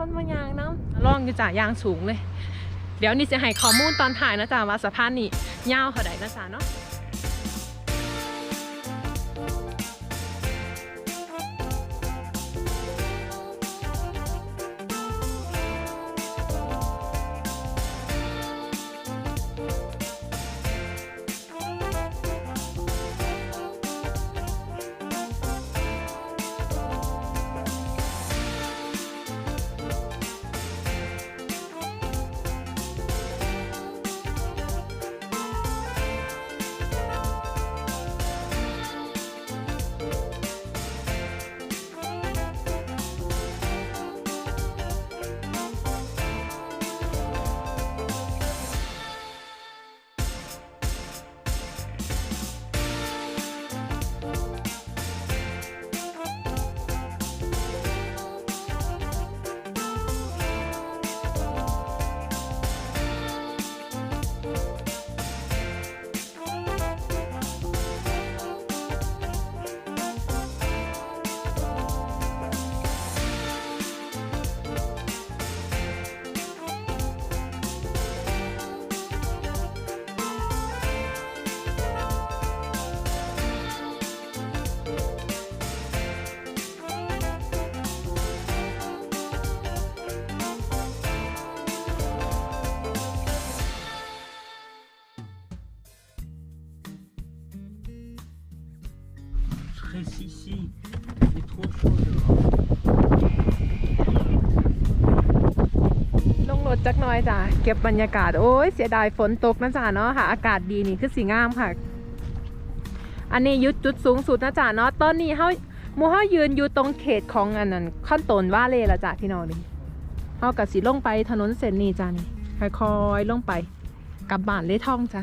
คนมายางน้ำล่องอยู่จ่ายางสูงเลย เดี๋ยวนี่จะให้ข้อมูลตอนถ่ายนะจ๊ะว่าสะพานนี่ยาวเท่าใดนะจ๊ะเนาะ Reste ici. Il est trop chaud dehors. ลงรถจักหน่อยจ้ะเก็บบรรยากาศ โอ้ยเสียดายฝนตกนะจ๊ะเนาะค่ะ อากาศดีนี่คือสีงามค่ะ อันนี้ยุดจุดสูงสุดนะจ๊ะเนาะตอนนี้เฮาหมูเฮายืนอยู่ตรงเขตของอันนั้นขั้นตนว่าเลยละจ้ะพี่น้องนี่เฮากับสีลงไปถนนเส้นนี้จ้ะนี่ค่อยๆลงไปกลับบ้านเลยท่องจ้ะ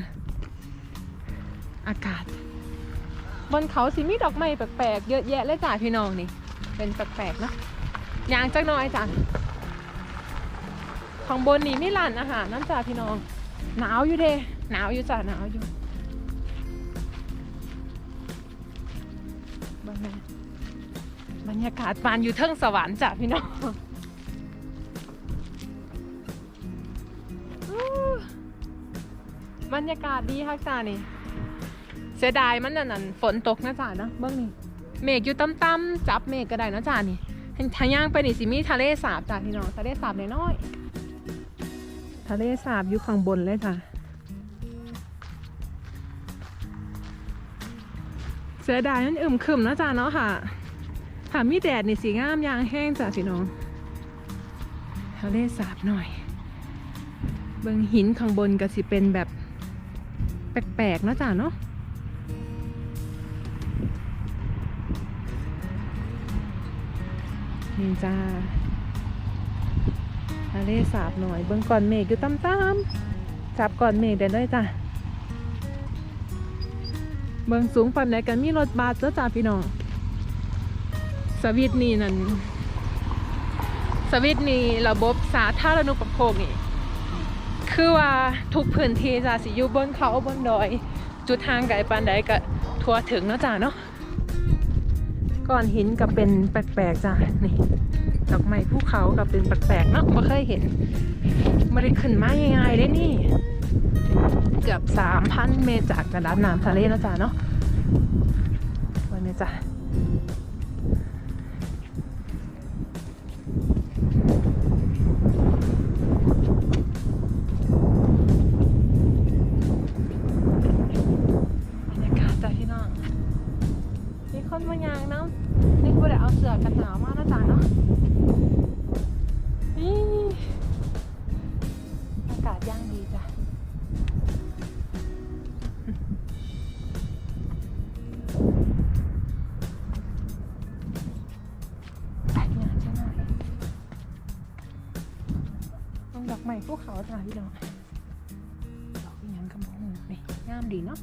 อากาศ บนเขาสิมีดอกไม้แปลกๆเยอะแยะเลยจ้ะพี่น้องนี่ เป็นแปลกๆเนาะยางจักหน่อยจ้ะข้างบนนี่มีร้านอาหารน้ำจ่าพี่น้อง หนาวอยู่เด้หนาวอยู่จ้ะหนาวอยู่บรรยากาศบรรยากาศปานอยู่เทิงสวรรค์จ้ะพี่น้องบรรยากาศดีค่ะจ้านี่ เสียดายมันนั่นนั่นฝนตกนะจ้าเนาะเบื้องนี่เมฆอยู่ต่ำๆจับเมฆก็ได้นะจ้านี่ทางย่างไปนี่สิมีทะเลสาบจ้ะพี่น้องทะเลสาบน้อยทะเลสาบอยู่ข้างบนเลยค่ะเสียดายมันอึมครึมนะจ๊ะเนาะค่ะถ้ามีแดดนี่สีงามยางแห้งจ้ะพี่น้องทะเลสาบหน่อย เบิงหินข้างบนก็สิเป็นแบบแปลกๆนะจ๊ะเนาะ นี่จ้าทะเลสาบหน่อย เบิ่งก่อนเมฆอยู่ต่ำๆจับก่อนเมฆได้เลยจ้ะเบิ่งสูงปานใดกันมีรถบัสเจ้าจ้าพี่น้อง สวิตนี่นั่น สวิตนี่ระบบสาธารณูปโภคนี่ คือว่าทุกพื้นที่จ้ะสิอยู่บนเขาบนดอย จุดทางไกลปานใดก็ทั่วถึงเนาะจ้าเนาะ ก้อนหินก็เป็นแปลกๆจ้ะนี่ดอกไม้ภูเขากับเป็นแปลกๆเนาะไม่เคยเห็นไม่ได้ขึ้นมาง่ายๆได้นี่ เกือบสามพันเมตรจากระดับน้ำทะเลนะจ๊ะเนาะวันนี้จ้ะ ไปงานใช่ไหมต้องดอกไม้ภูเขาจ้ะพี่น้องดอกอหยังกระมองนี่งามดีเนาะ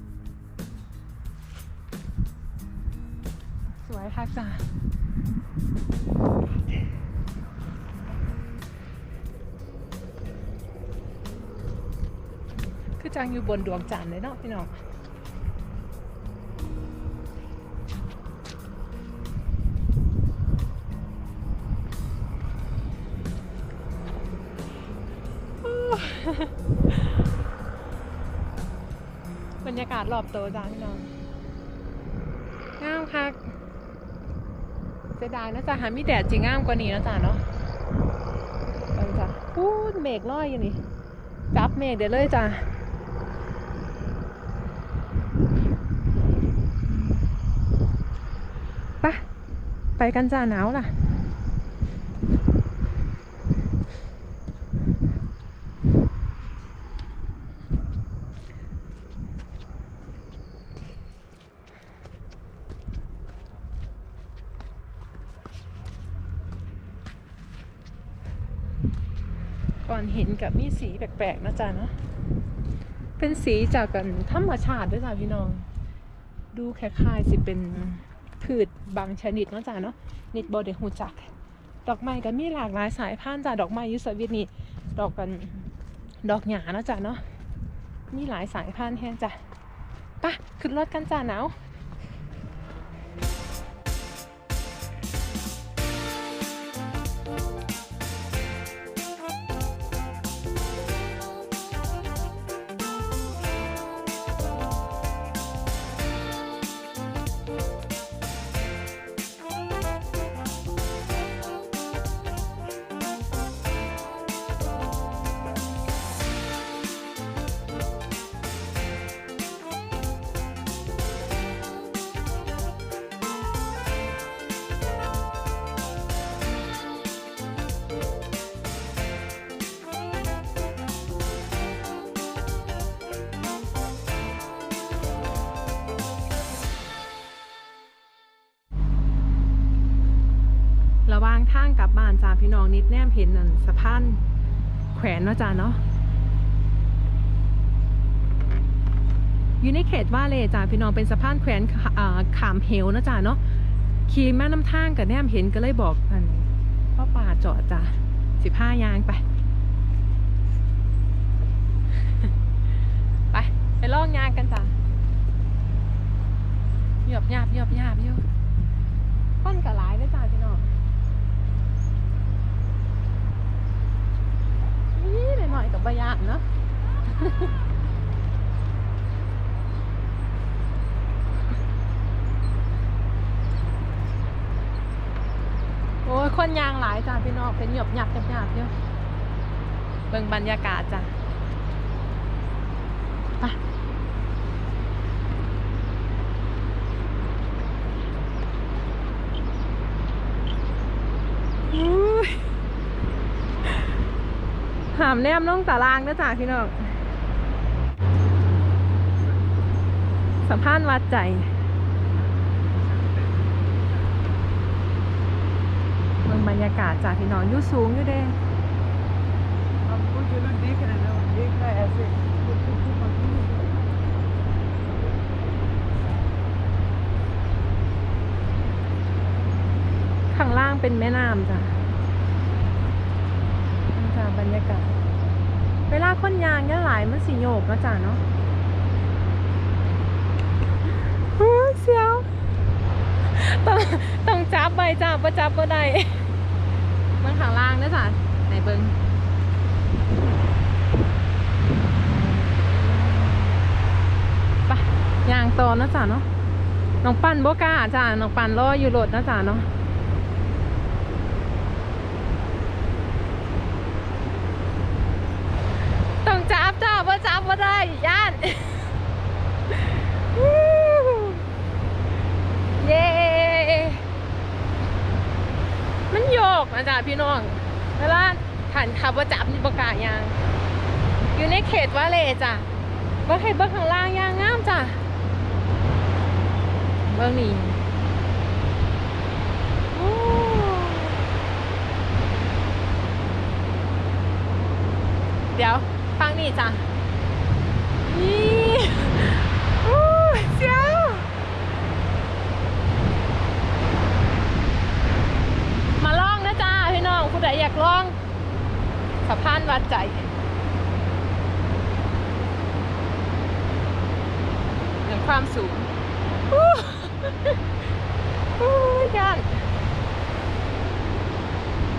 สวยค่ะจ้ะคือจังอยู่บนดวงจันทร์เลยเนาะพี่น้อง รอบโตจ้าพี่น้องงามคักเสียดายนะจ๊ะหามีแดดจริงงามกว่านี้นะจ๊ะเนาะไปจ้ะพูดเมฆลอยอยู่นี่ จับเมฆเดี๋ยวเลยจ้ะไปไปกันจ้าหนาวล่ะ อนเห็นกับมีสีแปลกๆนะจ๊ะเนาะเป็นสีจากกันธรรมชาติด้วยจ้ะพี่น้อง ดูคล้ายๆสิเป็นพืชบางชนิดเนาะจ้ะเนาะนิดบอเดหูจัก ดอกไม้ก็มีหลากหลายสายพันธุ์จ้ะดอกไม้อยุสวิตนี่ดอกกันดอกหยานะจ๊ะเนาะมีหลายสายพันธุ์แฮงจ้ะไปะขึ้นรถกันจ้ะหนาว ว่างทางกลับบ้านจ้าพี่น้องนิดแนมเห็นนั่นสะพานแขวนเนาะจ้าเนาะอยู่ในเขตว่าเลยจ้าพี่น้องเป็นสะพานแขวนขาอ่าขามเหวนะจ้าเนาะขี่มาน้ำทางกับแนมเห็นก็เลยบอกอันพ่อป่าจอดจ้าสิบห้ายางไปไปไปล่องยางกันจ้าหยอบหยาบหยอบหยาบอยู่ต้นกระหลายเลยจ้าพี่น้อง นี่หน่อยๆกับบายานเนาะ โอ้ย คนยางหลาย จ้าพี่น้องเป็นหยบหยับหยับหยับอยู่เบิ่งบรรยากาศจ้ะไปอุ้ยหามแนมลงตารางนะจ๊ะพี่น้องสัมภาษณ์วัดใจ เมืองบรร รยากาศจากพี่น้องยุ่สูงอยู่เด้ข้างล่างเป็นแม่น้ำจ้ะจ้าบรรยากาศ เวลาคนยางเนี่ยหลายมันสีโยกนะจ้ะเนาะเสียวต้องต้องจับไปจ้าประจับบ่ได้ เมืองข้างล่างนะจ้ะไหนเบิงไปยางโตอนะจ้ะเนาะน้องปันโบก้าจ้ะน้องปันรออยู่รถนะจ้ะเนาะต้องจับจ้าว่าจับว่าได้ย่านเย้ มันโย กนะจ๊ะพี่น้องเวลาขันขับว่าจับนี่ประกาศยางอยู่ในเขตว่าเลยจ้ะเบิ้งให้เบิ้งข้างล่างยางงามจ้ะเบิ้งนี้เดี๋ยวฟังนี่จ้ะนี่โอ้ยเจ้า มาลองนะจ้าพี่น้ องผู้ใดอยากลองสะพานวัดใจเรื่องความสูงอู้อู้ยัน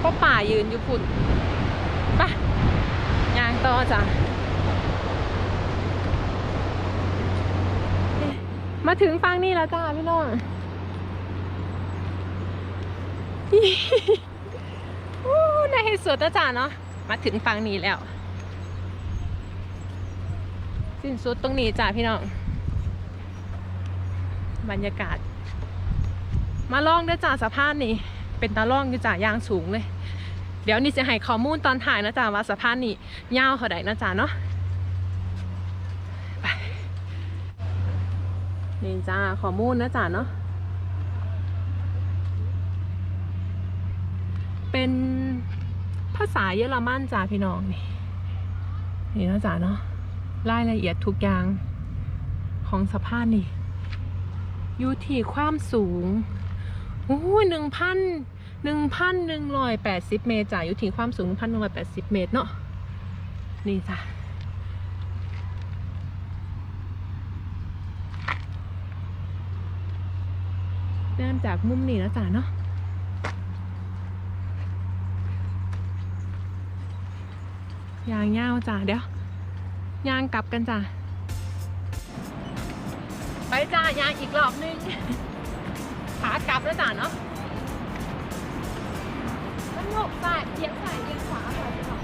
พ่อป่ายืนอยู่พุ่นไปะยางต่อจ้ะมาถึงฟังนี่แล้วจ้าพี่น้อง ในที่สุดแล้วจ้าเนาะมาถึงฟังนี้แล้ว สิ้นสุดตรงนี้จ้าพี่น้อง บรรยากาศ มาล่องด้วยจ้าสะพานนี่เป็นตาล่องอยู่จ้ายางสูงเลย เดี๋ยวนี่จะให้ข้อมูลตอนถ่ายนะจ๊ะว่าสะพานนี่ยาวเท่าใดนะจ๊ะเนาะไปนี่จ้าข้อมูลนะจ๊ะเนาะเป็น ภาษาเยอรมันจ้าพี่น้องนี่นี่นะจ๊ะเนาะรายละเอียดทุกอย่างของสะพานนี่อยู่ที่ความสูงโอ้ยหนึ่งพันหนึ่งพันหนึ่งร้อยแปดสิบเมตรจ้ะอยู่ที่ความสูงหนึ่งพันหนึ่งร้อยแปดสิบเมตรเนาะนี่จ้ะเริ่มจากมุมนี้แล้วจ้ะเนาะ ยางเงาวจ้ะเดี๋ยวยางกลับกันจ้ะไปจ้ายางอีกรอบนึงขากลับแล้วจ้ะเนาะมันโยกซ้ายเอียงซ้ายเอียงขวาไปก่อ